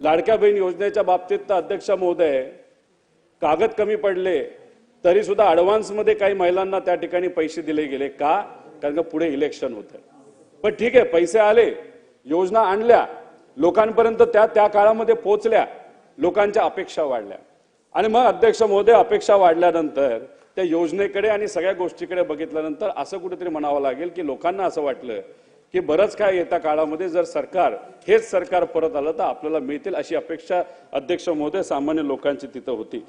लाडक्या बहीण योजनेच्या बाबतीत तर अध्यक्ष महोदय कागद कमी पडले तरी सुद्धा ॲडव्हान्समध्ये काही महिलांना त्या ठिकाणी पैसे दिले गेले का? कारण का पुढे इलेक्शन होतं. पण ठीक आहे पैसे आले योजना आणल्या लोकांपर्यंत त्या त्या काळामध्ये पोहोचल्या लोकांच्या अपेक्षा वाढल्या. आणि मग अध्यक्ष महोदय अपेक्षा वाढल्यानंतर त्या योजनेकडे आणि सगळ्या गोष्टीकडे बघितल्यानंतर असं कुठेतरी म्हणावं लागेल की लोकांना असं वाटलं की बरंच काय येत्या काळामध्ये जर सरकार हेच सरकार परत आलं तर आपल्याला मिळतील अशी अपेक्षा अध्यक्ष महोदय सामान्य लोकांची तिथं होती.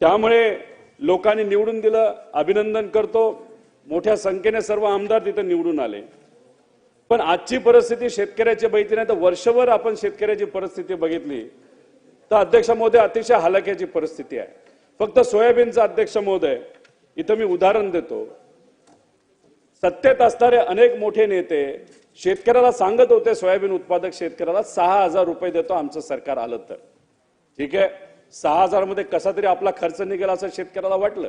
त्यामुळे लोकांनी निवडून दिलं अभिनंदन करतो. मोठ्या संख्येने सर्व आमदार तिथं निवडून आले. पण आजची परिस्थिती शेतकऱ्याची बघितली नाही तर वर्षभर आपण शेतकऱ्याची परिस्थिती बघितली. तर अध्यक्ष महोदय अतिशय हलाख्याची परिस्थिती आहे. फक्त सोयाबीनचा अध्यक्ष महोदय इथं मी उदाहरण देतो. सत्तेत असणारे अनेक मोठे नेते शेतकऱ्याला सांगत होते सोयाबीन उत्पादक शेतकऱ्याला सहा हजार रुपये देतो आमचं सरकार आलं तर. ठीक आहे? सहा हजारमध्ये कसा तरी आपला खर्च निघेल असं शेतकऱ्याला वाटलं.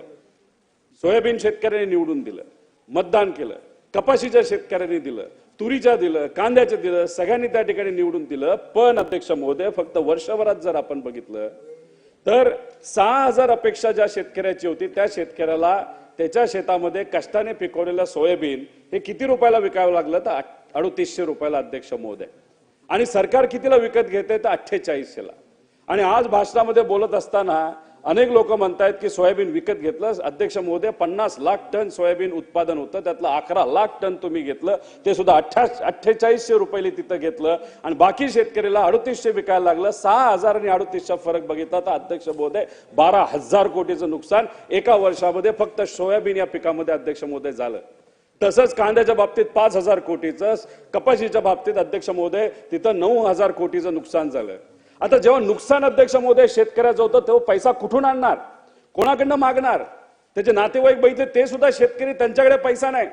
सोयाबीन शेतकऱ्याने निवडून दिलं मतदान केलं कपाशीच्या शेतकऱ्यांनी दिलं तुरीच्या दिलं कांद्याचं दिलं सगळ्यांनी त्या ठिकाणी निवडून दिलं. पण अध्यक्ष महोदय फक्त वर्षभरात जर आपण बघितलं तर सहा हजार अपेक्षा ज्या शेतकऱ्याची होती त्या शेतकऱ्याला त्याच्या शेतामध्ये कष्टाने पिकवलेलं सोयाबीन हे किती रुपयाला विकावं लागलं तर अडुतीसशे रुपयाला अध्यक्ष महोदय. आणि सरकार कितीला विकत घेते तर अठ्ठेचाळीसशेला. आणि आज भाषणामध्ये बोलत असताना अनेक लोक म्हणतायत की सोयाबीन विकत घेतलं. अध्यक्ष महोदय पन्नास लाख टन सोयाबीन उत्पादन होतं. त्यातलं अकरा लाख टन तुम्ही घेतलं. ते सुद्धा अठ्ठा अठ्ठेचाळीसशे रुपये तिथं घेतलं. आणि बाकी शेतकऱ्याला अडतीसशे विकायला लागलं. सहा हजार आणि अडतीसचा फरक बघितला तर अध्यक्ष महोदय बारा हजार कोटीचं नुकसान एका वर्षामध्ये फक्त सोयाबीन या पिकामध्ये अध्यक्ष महोदय झालं. तसंच कांद्याच्या बाबतीत पाच हजार कोटीचं कपाशीच्या बाबतीत अध्यक्ष महोदय तिथं नऊ हजार कोटीचं नुकसान झालं. आता जेव्हा नुकसान अध्यक्ष महोदय शेतकऱ्याचं होतं तेव्हा पैसा कुठून आणणार? कोणाकडनं मागणार? त्याचे नातेवाईक बघितले ते सुद्धा शेतकरी त्यांच्याकडे पैसा नाही.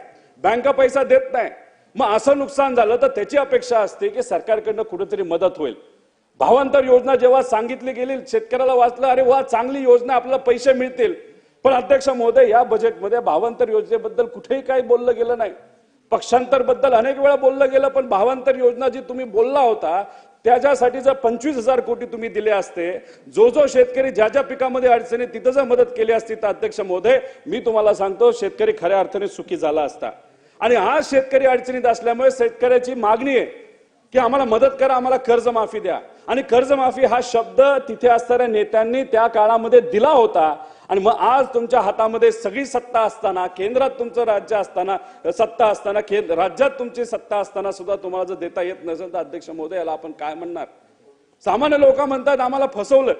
बँका पैसा देत नाही. मग असं नुकसान झालं तर त्याची अपेक्षा असते की सरकारकडनं कुठेतरी मदत होईल. भावांतर योजना जेव्हा सांगितली गेली शेतकऱ्याला वाचलं अरे वा चांगली योजना आपल्याला पैसे मिळतील. पण अध्यक्ष महोदय या बजेटमध्ये भावांतर योजनेबद्दल कुठेही काही बोललं गेलं नाही. पक्षांतरबद्दल अनेक वेळा बोललं गेलं पण भावांतर योजना जी तुम्ही बोलला होता त्याच्यासाठी जर पंचवीस हजार कोटी तुम्ही दिले असते जो जो शेतकरी ज्या ज्या पिकामध्ये अडचणी तिथं जर मदत केली असती तर अध्यक्ष महोदय मी तुम्हाला सांगतो शेतकरी खऱ्या अर्थाने सुखी झाला असता. आणि हा शेतकरी अडचणीत असल्यामुळे शेतकऱ्याची मागणी आहे की आम्हाला मदत करा आम्हाला कर्जमाफी द्या. आणि कर्जमाफी हा शब्द तिथे असणाऱ्या नेत्यांनी त्या काळामध्ये दिला होता. आणि मग आज तुमच्या हातामध्ये सगळी सत्ता असताना केंद्रात तुमचं राज्य असताना सत्ता असताना केंद्र राज्यात तुमची सत्ता असताना सुद्धा तुम्हाला जर देता येत नसेल तर अध्यक्ष महोदय याला आपण काय म्हणणार? सामान्य लोक म्हणतात आम्हाला फसवलं.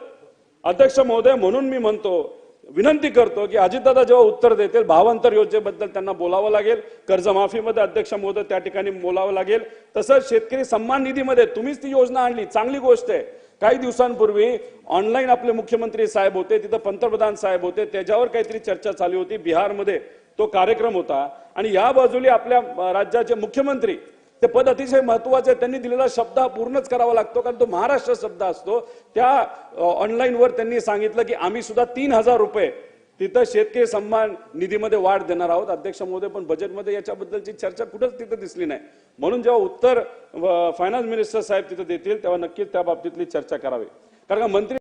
अध्यक्ष महोदय म्हणून मी म्हणतो विनंती करतो की अजितदादा जेव्हा उत्तर देतील भावांतर योजनेबद्दल त्यांना बोलावं लागेल कर्जमाफीमध्ये अध्यक्ष महोदय त्या ठिकाणी बोलावं लागेल. तसंच शेतकरी सन्मान निधीमध्ये तुम्हीच ती योजना आणली चांगली गोष्ट आहे. काही दिवसांपूर्वी ऑनलाईन आपले मुख्यमंत्री साहेब होते तिथं पंतप्रधान साहेब होते त्याच्यावर काहीतरी चर्चा चालू होती बिहारमध्ये तो कार्यक्रम होता. आणि या बाजूला आपल्या राज्याचे मुख्यमंत्री ते पद अतिशय महत्वाचं आहे. त्यांनी दिलेला शब्द हा पूर्णच करावा लागतो कारण तो महाराष्ट्र शब्द असतो. त्या ऑनलाईनवर त्यांनी सांगितलं की आम्ही सुद्धा तीन हजार रुपये तिथं शेतकरी सन्मान निधीमध्ये वाढ देणार आहोत. अध्यक्ष महोदय पण बजेटमध्ये याच्याबद्दलची चर्चा कुठंच तिथं दिसली नाही. म्हणून जेव्हा उत्तर फायनान्स मिनिस्टर साहेब तिथं देतील तेव्हा नक्कीच त्या बाबतीतली चर्चा करावी. कारण का मंत्री